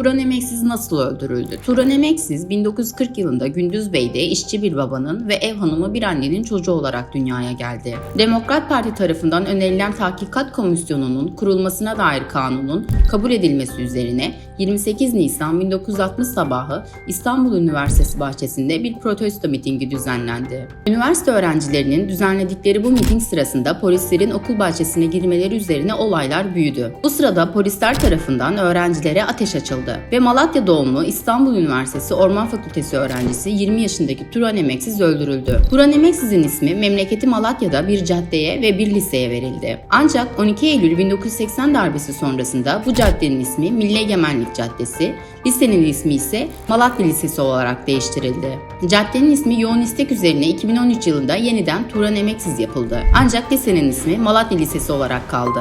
Turan Emeksiz nasıl öldürüldü? Turan Emeksiz 1940 yılında Gündüzbey'de işçi bir babanın ve ev hanımı bir annenin çocuğu olarak dünyaya geldi. Demokrat Parti tarafından önerilen Tahkikat Komisyonu'nun kurulmasına dair kanunun kabul edilmesi üzerine 28 Nisan 1960 sabahı İstanbul Üniversitesi bahçesinde bir protesto mitingi düzenlendi. Üniversite öğrencilerinin düzenledikleri bu miting sırasında polislerin okul bahçesine girmeleri üzerine olaylar büyüdü. Bu sırada polisler tarafından öğrencilere ateş açıldı ve Malatya doğumlu İstanbul Üniversitesi Orman Fakültesi öğrencisi 20 yaşındaki Turan Emeksiz öldürüldü. Turan Emeksiz'in ismi memleketi Malatya'da bir caddeye ve bir liseye verildi. Ancak 12 Eylül 1980 darbesi sonrasında bu caddenin ismi Milli Egemenlik Caddesi, lisenin ismi ise Malatya Lisesi olarak değiştirildi. Caddenin ismi yoğun istek üzerine 2013 yılında yeniden Turan Emeksiz yapıldı. Ancak lisenin ismi Malatya Lisesi olarak kaldı.